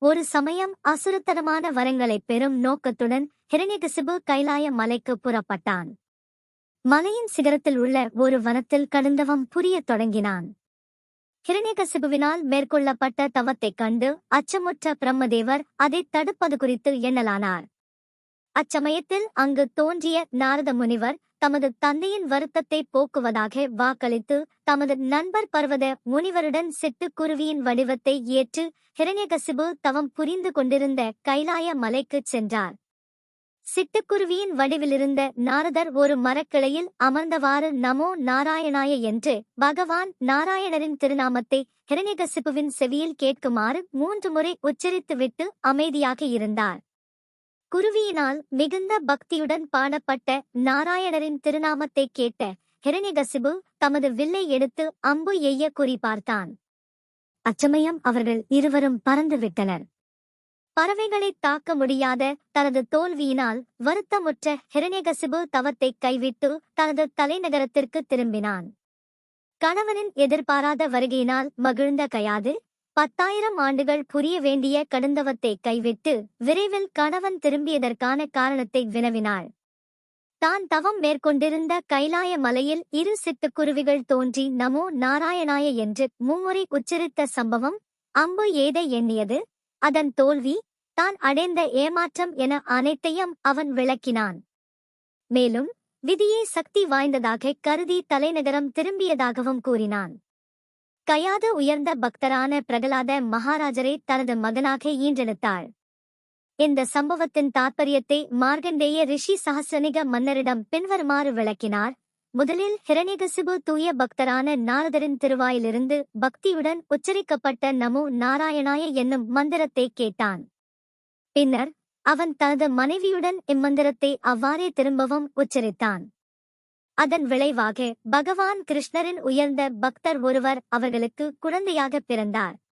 ஒரு சமயம் அசுரத்தனமான வரங்களைப் பெறும் நோக்கத்துடன் ஹிரண்யகசிபு கைலாய மலைக்கு புறப்பட்டான். மலையின் சிகரத்தில் உள்ள ஒரு வனத்தில் கடந்தவம் புரியத் தொடங்கினான். ஹிரண்யகசிபுவினால் மேற்கொள்ளப்பட்ட தவத்தைக் கண்டு அச்சமுற்ற பிரம்மதேவர் அதைத் தடுப்பது குறித்து எண்ணலானார். அச்சமயத்தில் அங்கு தோன்றிய நாரத முனிவர் தமது தந்தையின் வருத்தத்தை போக்குவதாக வாக்களித்து தமது நண்பர் பர்வத முனிவருடன் சிட்டுக்குருவியின் வடிவத்தை ஏற்று ஹிரண்யகசிபு தவம் புரிந்து கொண்டிருந்த கைலாய மலைக்குச் சென்றார். சிட்டுக்குருவியின் வடிவிலிருந்த நாரதர் ஒரு மரக்கிளையில் அமர்ந்தவாறு நமோ நாராயணாய என்று பகவான் நாராயணரின் திருநாமத்தை ஹிரண்யகசிபுவின் செவியில் கேட்குமாறு மூன்று முறை உச்சரித்துவிட்டு அமைதியாக இருந்தார். குருவியினால் மிகுந்த பக்தியுடன் பாடப்பட்ட நாராயணரின் திருநாமத்தை கேட்ட ஹிரணிகசிபு தமது வில்லை எடுத்து அம்பு எய்ய குறிபார்த்தான் அச்சமயம் அவர்கள் இருவரும் பறந்துவிட்டனர். பறவைகளை தாக்க முடியாத தனது தோல்வியினால் வருத்தமுற்ற ஹிரண்யகசிபு தவத்தை கைவிட்டு தனது தலைநகரத்திற்கு திரும்பினான். கணவனின் எதிர்பாராத வருகையினால் மகிழ்ந்த கயாது பத்தாயிரம் ஆண்டுகள் புரிய வேண்டிய கடுந்தவத்தை கைவிட்டு விரைவில் கணவன் திரும்பியதற்கான காரணத்தை வினவினாள். தான் தவம் மேற்கொண்டிருந்த கைலாய மலையில் இரு சிட்டுக்குருவிகள் தோன்றி நமோ நாராயணாய என்று மும்முறை உச்சரித்த சம்பவம் அம்பு ஏதை எண்ணியது. அதன் தோல்வி தான் அடைந்த ஏமாற்றம் என அனைத்தையும் அவன் விளக்கினான். மேலும் விதியே சக்தி வாய்ந்ததாக கருதி தலைநகரம் திரும்பியதாகவும் கூறினான். கயாது உயர்ந்த பக்தரான பிரகலாத மகாராஜரை தனது மகனாக ஈன்றெடுத்தாள் இந்த சம்பவத்தின் தாற்பயத்தை மார்கண்டேய ரிஷி சஹசிரனிக மன்னரிடம் பின்வருமாறு விளக்கினார். முதலில் ஹிரணிகசிபு தூய பக்தரான நாரதரின் திருவாயிலிருந்து பக்தியுடன் உச்சரிக்கப்பட்ட நமோ நாராயணாய என்னும் மந்திரத்தை கேட்டான். பின்னர் அவன் தனது மனைவியுடன் இம்மந்திரத்தை அவ்வாறே திரும்பவும் உச்சரித்தான். அதன் விளைவாக பகவான் கிருஷ்ணரின் உயர்ந்த பக்தர் ஒருவர் அவர்களுக்கு குழந்தையாக பிறந்தார்.